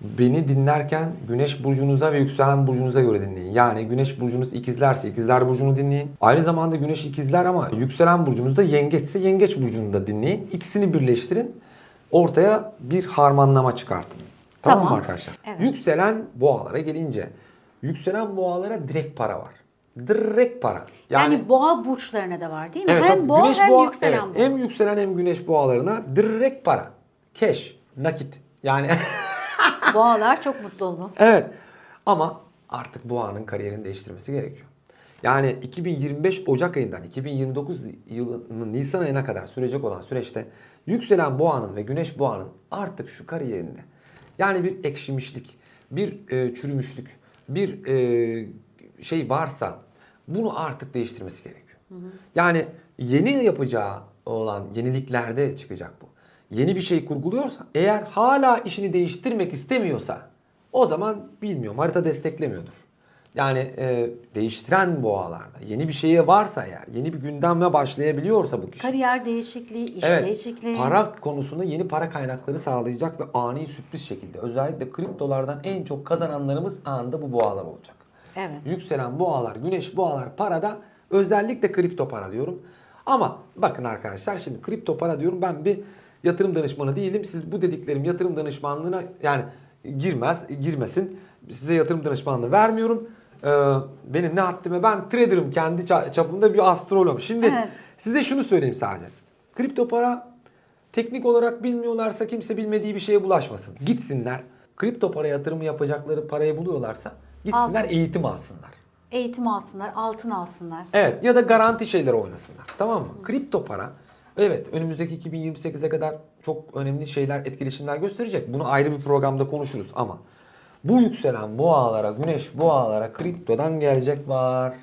Beni dinlerken güneş burcunuza ve yükselen burcunuza göre dinleyin. Yani güneş burcunuz ikizlerse ikizler burcunu dinleyin. Aynı zamanda güneş ikizler ama yükselen burcunuz da yengeçse yengeç burcunu da dinleyin. İkisini birleştirin. Ortaya bir harmanlama çıkartın. Tamam, Tamam. mı arkadaşlar? Evet. Yükselen boğalara gelince. Yükselen boğalara direkt para var. Direkt para. Yani, boğa burçlarına da var değil mi? Evet, hem boğa güneş hem boğa, yükselen evet, boğa. Hem yükselen hem güneş boğalarına direkt para. Cash, nakit. Yani Boğalar çok mutlu oldu. evet. Ama artık boğanın kariyerini değiştirmesi gerekiyor. Yani 2025 Ocak ayından 2029 yılının Nisan ayına kadar sürecek olan süreçte yükselen boğanın ve güneş boğanın artık şu kariyerinde yani bir ekşimişlik, bir e, çürümüşlük, bir e, şey varsa bunu artık değiştirmesi gerekiyor. Yani yeni yapacağı olan yeniliklerde çıkacak bu. Yeni bir şey kurguluyorsa eğer hala işini değiştirmek istemiyorsa o zaman bilmiyorum harita desteklemiyordur. Yani e, değiştiren boğalarda yeni bir şeye varsa eğer yeni bir gündeme başlayabiliyorsa bu kişi. Kariyer değişikliği, iş Evet, değişikliği. para konusunda yeni para kaynakları sağlayacak ve ani sürpriz şekilde özellikle kriptolardan en çok kazananlarımız anında bu boğalar olacak. Evet. Yükselen boğalar, güneş boğalar parada özellikle kripto para diyorum. Ama bakın arkadaşlar şimdi kripto para diyorum ben bir yatırım danışmanı değilim. Siz bu dediklerim yatırım danışmanlığına yani girmez, girmesin. Size yatırım danışmanlığı vermiyorum. Ee, benim ne haddime ben trader'ım kendi ça- çapımda bir astrologum. Şimdi Evet. size şunu söyleyeyim sadece. Kripto para teknik olarak bilmiyorlarsa kimse bilmediği bir şeye bulaşmasın. Gitsinler kripto para yatırımı yapacakları parayı buluyorlarsa gitsinler Altın. eğitim alsınlar. Eğitim alsınlar, altın alsınlar. Evet ya da garanti şeyler oynasınlar. Tamam mı? Kripto para evet önümüzdeki 2028'e kadar çok önemli şeyler, etkileşimler gösterecek. Bunu ayrı bir programda konuşuruz ama bu yükselen boğalara, güneş boğalara kriptodan gelecek var.